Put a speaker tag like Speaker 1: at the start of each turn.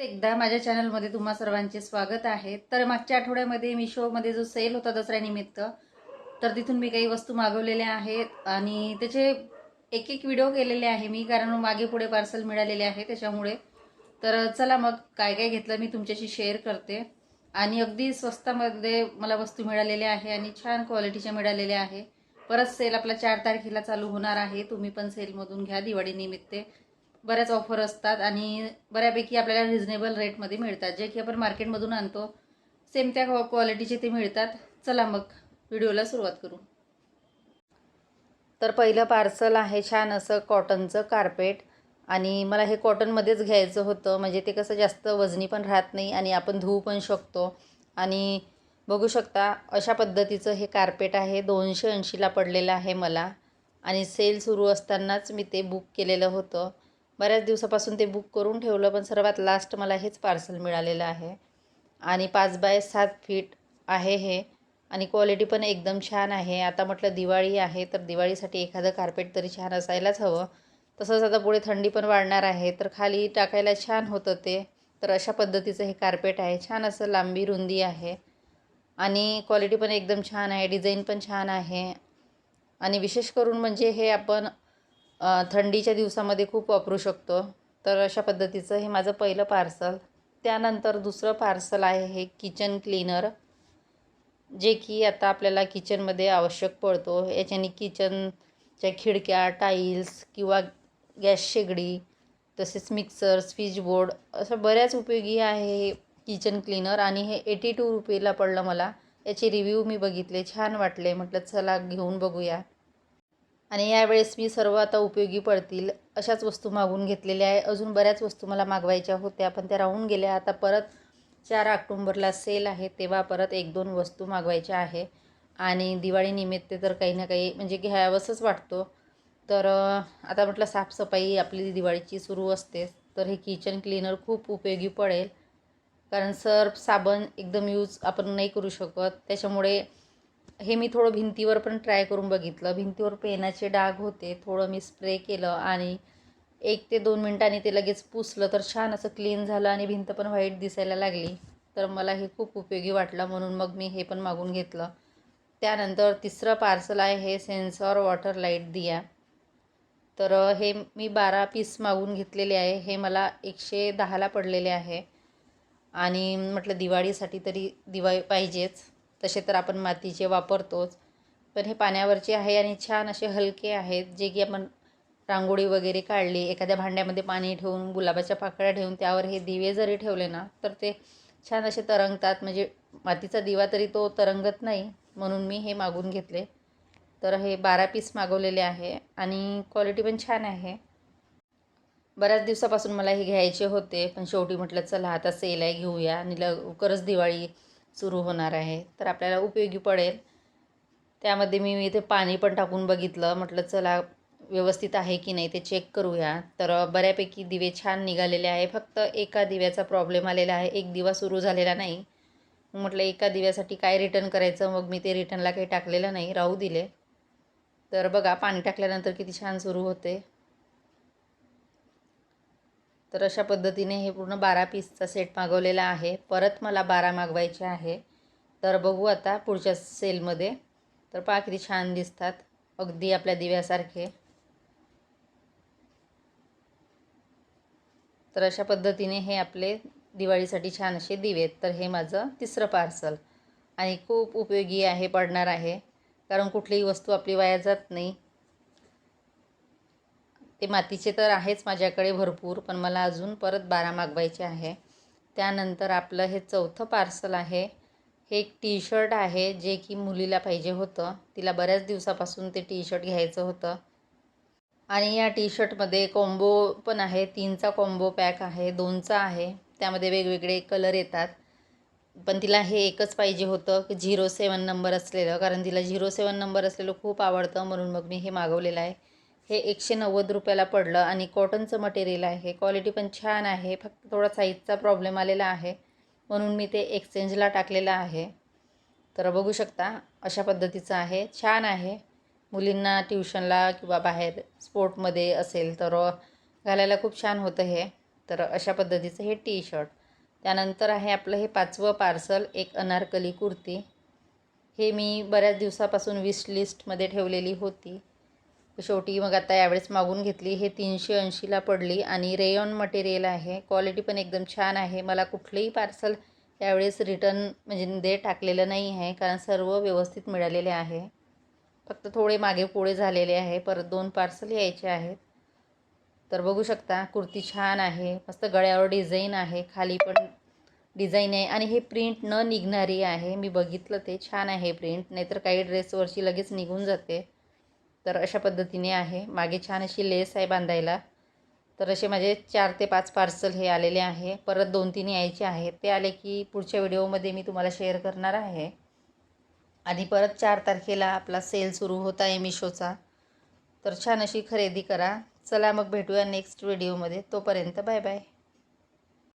Speaker 1: एकदा माझ्या चॅनलमध्ये तुम्हा सर्वांचे स्वागत आहे. तर मागच्या आठवड्यामध्ये मिशोमध्ये जो सेल होता दसऱ्यानिमित्त तर तिथून मी काही वस्तू मागवलेल्या आहेत आणि त्याचे एक एक व्हिडिओ केलेले आहे मी कारण मागे पुढे पार्सल मिळालेले आहे त्याच्यामुळे. तर चला मग काय काय घेतलं मी तुमच्याशी शेअर करते. आणि अगदी स्वस्तामध्ये मला वस्तू मिळालेल्या आहे आणि छान क्वालिटीच्या मिळालेल्या आहे. परत सेल आपला चार तारखेला चालू होणार आहे. तुम्ही पण सेलमधून घ्या दिवाळीनिमित्त बऱ्याच ऑफर असतात आणि बऱ्यापैकी आपल्याला रिझनेबल रेटमध्ये मिळतात. जे की आपण मार्केटमधून आणतो सेम त्या क्वालिटीचे ते मिळतात. चला मग व्हिडिओला सुरुवात करू. तर पहिलं पार्सल आहे छान असं कॉटनचं कार्पेट आणि मला हे कॉटनमध्येच घ्यायचं होतं. म्हणजे ते कसं जास्त वजनी पण राहत नाही आणि आपण धुवू पण शकतो. आणि बघू शकता अशा पद्धतीचं हे कार्पेट आहे. दोनशे ऐंशीला पडलेलं आहे मला. आणि सेल सुरू असतानाच मी ते बुक केलेलं होतं. बऱ्याच दिवसापासून ते बुक करून ठेवलं पण सर्वात लास्ट मला हेच पार्सल मिळालेलं आहे. आणि पाच बाय सात फीट आहे हे. आणि क्वालिटी पण एकदम छान आहे. आता म्हटलं दिवाळी आहे तर दिवाळीसाठी एखादं कार्पेट तरी छान असायलाच हवं. तसंच आता पुढे थंडी पण वाढणार आहे तर खाली टाकायला छान होतं ते. तर अशा पद्धतीचं हे कार्पेट आहे. छान असं लांबी रुंदी आहे. आणि क्वालिटी पण एकदम छान आहे. डिझाईन पण छान आहे. आणि विशेष करून म्हणजे हे आपण थंडीच्या दिवसामध्ये खूप वापरू शकतो. तर अशा पद्धतीचं हे माझं पहिलं पार्सल. त्यानंतर दुसरं पार्सल आहे हे किचन क्लीनर. जे की आता आपल्याला किचनमध्ये आवश्यक पडतो. याच्याने किचनच्या खिडक्या टाईल्स किंवा गॅस शेगडी तसेच मिक्सर स्विच बोर्ड असं बऱ्याच उपयोगी आहे हे किचन क्लीनर. आणि हे एटी टू रुपीला पडलं मला. याचे रिव्ह्यू मी बघितले. छान वाटले. म्हटलं चला घेऊन बघूया. आणि यावेळेस मी सर्व आता उपयोगी पडतील अशाच वस्तू मागून घेतलेल्या आहे. अजून बऱ्याच वस्तू मला मागवायच्या होत्या पण त्या राहून गेल्या. आता परत चार ऑक्टोंबरला सेल आहे तेव्हा परत एक दोन वस्तू मागवायच्या आहे. आणि दिवाळीनिमित्त तर काही ना काही म्हणजे घ्यावंसंच वाटतो. तर आता म्हटलं साफसफाई आपली दिवाळीची सुरू असते तर हे किचन क्लीनर खूप उपयोगी पडेल. कारण सर्फ साबण एकदम यूज आपण नाही करू शकत. त्याच्यामुळे हे मी थोडं भिंतीवर पण ट्राय करून बघितलं. भिंतीवर पेनाचे डाग होते थोडं मी स्प्रे केलं आणि एक ते दोन मिनटांनी ते लगेच पुसलं तर छान असं क्लीन झालं आणि भिंत पण व्हाईट दिसायला लागली. तर मला हे खूप उपयोगी वाटलं म्हणून मग मी हे पण मागून घेतलं. त्यानंतर तिसरं पार्सल आहे हे सेन्सॉर वॉटर लाइट दिया. तर हे मी बारा पीस मागून घेतलेले आहे. हे मला एकशे दहाला पडलेले आहे. आणि म्हटलं दिवाळीसाठी तरी दिवाळी पाहिजेच. तसे तर आपण मातीचे वापरतोच. पण हे पाण्यावरचे आहे आणि छान असे हलके आहेत जे की आपण रांगोळी वगैरे काढली एखाद्या भांड्यामध्ये पाणी ठेवून गुलाबाच्या पाकळ्या ठेवून त्यावर हे दिवे जरी ठेवले ना तर ते छान असे तरंगतात. म्हणजे मातीचा दिवा तरी तो तरंगत नाही म्हणून मी हे मागून घेतले. तर हे बारा पीस मागवलेले आहे आणि क्वालिटी पण छान आहे. बऱ्याच दिवसापासून मला हे घ्यायचे होते पण शेवटी म्हटलं चला आता सेल आहे घेऊया. आणि लवकरच दिवाळी सुरू होणार आहे. तर आपल्याला उपयोगी पडेल. त्यामध्ये मी इथे पाणी पण टाकून बघितलं. म्हटलं चला व्यवस्थित आहे की नाही ते चेक करूया. तर बऱ्यापैकी दिवे छान निघालेले आहे. फक्त एका दिव्याचा प्रॉब्लेम आलेला आहे. एक दिवा सुरू झालेला नाही. म्हटलं एका दिव्यासाठी काय रिटर्न करायचं? मग मी ते रिटर्नला काही टाकलेलं नाही. राहू दिले. तर बघा पाणी टाकल्यानंतर किती छान सुरू होते. तर अशा पद्धतीने हे पूर्ण बारा पीसचा सेट मागवलेला आहे. परत मला बारा मागवायचे आहे. तर बघू आता पुढच्या सेलमध्ये तर पहा किती छान दिसतात. अगदी आपल्या दिव्यासारखे. तर अशा पद्धतीने हे आपले दिवाळीसाठी छान असे दिवे तर हे माझं तिसरं पार्सल आणि खूप उपयोगी आहे पडणार आहे. कारण कुठलीही वस्तू आपली वाया जात नाही. ते मातीचे तर आहेच माझ्याकडे भरपूर पण मला अजून परत बारा मागवायचे आहे. त्यानंतर आपलं हे चौथं पार्सल आहे. हे एक टी शर्ट आहे जे की मुलीला पाहिजे होतं. तिला बऱ्याच दिवसापासून ते टी शर्ट घ्यायचं होतं. आणि या टी शर्टमध्ये कॉम्बो पण आहे. तीनचा कॉम्बो पॅक आहे दोनचा आहे. त्यामध्ये वेगवेगळे कलर येतात. पण तिला हे एकच पाहिजे होतं की झिरो सेवन नंबर असलेलं. कारण तिला झिरो सेवन नंबर असलेलं खूप आवडतं. म्हणून मग मी हे मागवलेलं आहे. हे एकशे नव्वद रुपयाला पडलं आणि कॉटनचं मटेरियल आहे. क्वालिटी पण छान आहे. फक्त थोडा साईजचा प्रॉब्लेम आलेला आहे. म्हणून मी ते एक्सचेंजला टाकलेलं आहे. तर बघू शकता अशा पद्धतीचं आहे. छान आहे. मुलींना ट्युशनला किंवा बाहेर स्पोर्टमध्ये असेल तर घालायला खूप छान होतं हे. तर अशा पद्धतीचं हे टी शर्ट त्यानंतर आहे आपलं हे पाचवं पार्सल एक अनारकली कुर्ती. हे मी बऱ्याच दिवसापासून विश लिस्टमध्ये ठेवलेली होती. शेवटी मग आता यावेळेस मागून घेतली. हे तीनशे ऐंशीला पडली आणि रेयॉन मटेरियल आहे. क्वालिटी पण एकदम छान आहे. मला कुठलंही पार्सल यावेळेस रिटर्न म्हणजे दे टाकलेलं नाही आहे कारण सर्व व्यवस्थित मिळालेले आहे. फक्त थोडे मागे पुढे झालेले आहे. परत दोन पार्सल यायचे आहेत. तर बघू शकता कुर्ती छान आहे. मस्त गळ्यावर डिझाईन आहे. खाली पण डिझाईन आहे. आणि हे प्रिंट न निघणारी आहे. मी बघितलं ते. छान आहे प्रिंट नाहीतर काही ड्रेसवरची लगेच निघून जाते. तर अशा पद्धतीने आहे. मागे छान अशी लेस आहे बांधायला. तर असे माझे चार ते पाच पार्सल हे आलेले आहे. परत दोन तीन यायचे आहेत. ते आले की पुढच्या व्हिडिओमध्ये मी तुम्हाला शेअर करणार आहे. आणि परत चार तारखेला आपला सेल सुरू होत आहे मिशोचा तर छान अशी खरेदी करा. चला मग भेटूया नेक्स्ट व्हिडिओमध्ये तोपर्यंत बाय बाय